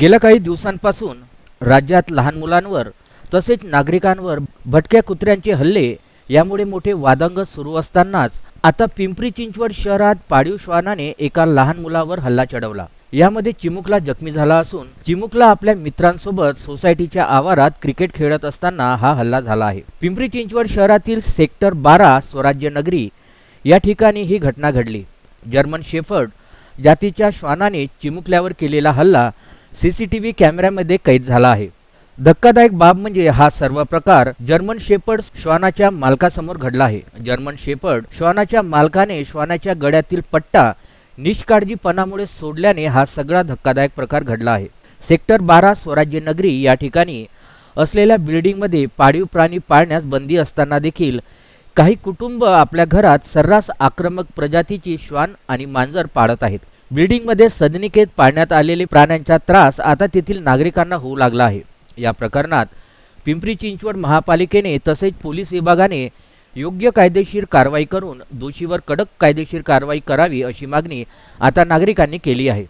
गेल्या काही दिवसांपासून राज्यात लहान मुलांवर तसेच नागरिकांवर भटक्या कुत्र्यांचे हल्ले यामुळे मोठे वादंग सुरू असतानाच आता पिंपरी चिंचवड शहरात पाळीव श्वानाने एका लहान मुलावर हल्ला चढवला. यामध्ये चिमुकला जखमी झाला असून चिमुकला आपल्या मित्रांसोबत सोसायटीच्या आवारात क्रिकेट खेळत असताना हा हल्ला झाला आहे. पिंपरी चिंचवड शहरातील सेक्टर बारा स्वराज्य नगरी या ठिकाणी ही घटना घडली. जर्मन शेफर्ड जातीच्या श्वानाने चिमुकल्यावर केलेला हल्ला सीसीटीव्ही कॅमेऱ्यामध्ये कैद झाला आहे. धक्कादायक बाब म्हणजे हा सर्व प्रकार जर्मन शेपर्ड श्वानाच्या मालकासमोर घडला आहे. जर्मन शेपर्ड श्वानाच्या मालकाने श्वानाच्या गळ्यातील पट्टा निष्काळजीपणामुळे सोडल्याने हा सगळा धक्कादायक प्रकार घडला आहे. सेक्टर बारा स्वराज्य नगरी या ठिकाणी असलेल्या बिल्डिंगमध्ये पाळीव प्राणी पाळण्यास बंदी असताना देखील काही कुटुंब आपल्या घरात सर्रास आक्रमक प्रजातीची श्वान आणि मांजर पाळत आहेत. बिल्डिंगमध्ये सदनिकेत पाळण्यात आलेले प्राण्यांचा त्रास आता तेथील नागरिकांना होऊ लागला आहे. या प्रकरणात पिंपरी चिंचवड महापालिकेने तसेच पोलीस विभागाने योग्य कायदेशीर कारवाई करून दोषीवर कडक कायदेशीर कारवाई करावी अशी मागणी आता नागरिकांनी केली आहे.